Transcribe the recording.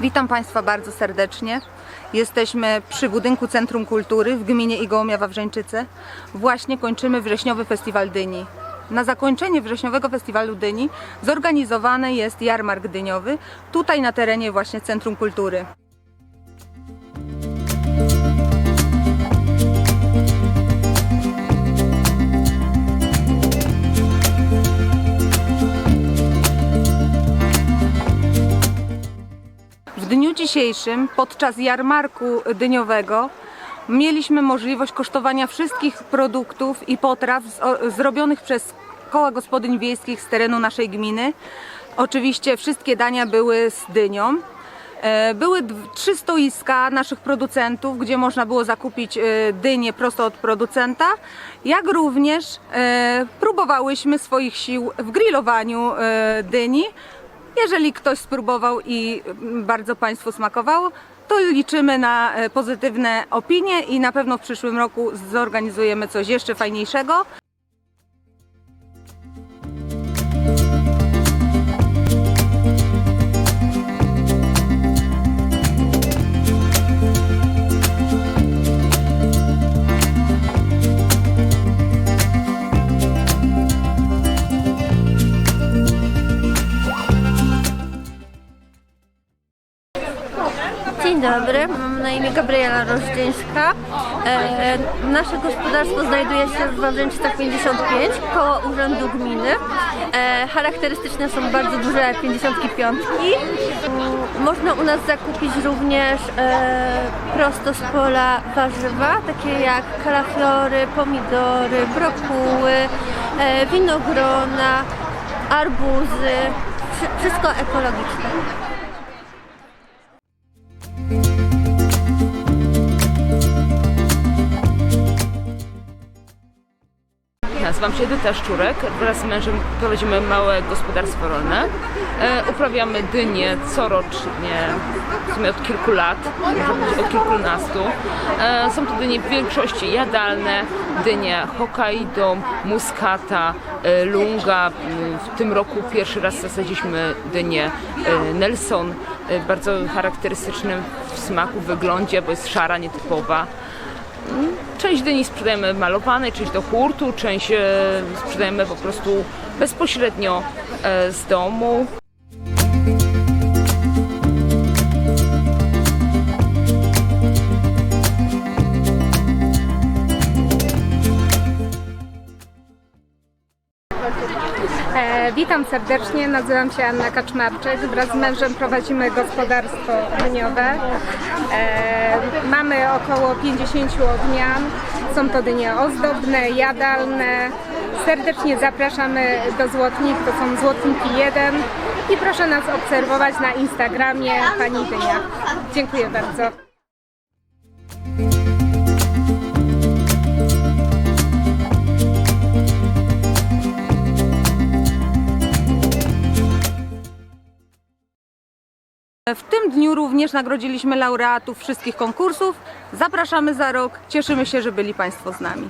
Witam Państwa bardzo serdecznie. Jesteśmy przy budynku Centrum Kultury w gminie Igołomia Wawrzeńczyce. Właśnie kończymy wrześniowy festiwal dyni. Na zakończenie wrześniowego festiwalu dyni zorganizowany jest jarmark dyniowy tutaj na terenie właśnie Centrum Kultury. W dniu dzisiejszym, podczas jarmarku dyniowego, mieliśmy możliwość kosztowania wszystkich produktów i potraw zrobionych przez koła gospodyń wiejskich z terenu naszej gminy. Oczywiście wszystkie dania były z dynią. E, Były trzy stoiska naszych producentów, gdzie można było zakupić e, dynię prosto od producenta, jak również e, próbowałyśmy swoich sił w grillowaniu dyni. Jeżeli ktoś spróbował i mm, bardzo Państwu smakowało, to liczymy na e, pozytywne opinie i na pewno w przyszłym roku zorganizujemy coś jeszcze fajniejszego. Dzień dobry, mam na imię Gabriela Rożdzińska. E, nasze gospodarstwo znajduje się w Wawrzyńczycach 55, koło Urzędu Gminy. E, charakterystyczne są bardzo duże 55. Mm, Można u nas zakupić również e, prosto z pola warzywa, takie jak kalafiory, pomidory, brokuły, e, winogrona, arbuzy, Wszy- wszystko ekologiczne. Nazywam się Edyta Szczurek. Wraz z mężem prowadzimy małe gospodarstwo rolne. E, uprawiamy dynie corocznie, w sumie od kilku lat, powiedzieć od kilkunastu. E, są to dynie w większości jadalne, dynie Hokkaido, Muscata, e, Lunga. W tym roku pierwszy raz zasadziliśmy dynię Nelson, bardzo charakterystycznym w smaku, wyglądzie, bo jest szara, nietypowa. Część dyni sprzedajemy malowanej, część do hurtu, część e, sprzedajemy po prostu bezpośrednio e, z domu. E, witam serdecznie, nazywam się Anna Kaczmarczyk. Wraz z mężem prowadzimy gospodarstwo dyniowe. E, mamy około 50 odmian. Są to dynie ozdobne, jadalne. Serdecznie zapraszamy do Złotnik, to są Złotniki 1 i proszę nas obserwować na Instagramie Pani Dynia. Dziękuję bardzo. W tym dniu również nagrodziliśmy laureatów wszystkich konkursów. Zapraszamy za rok. Cieszymy się, że byli Państwo z nami.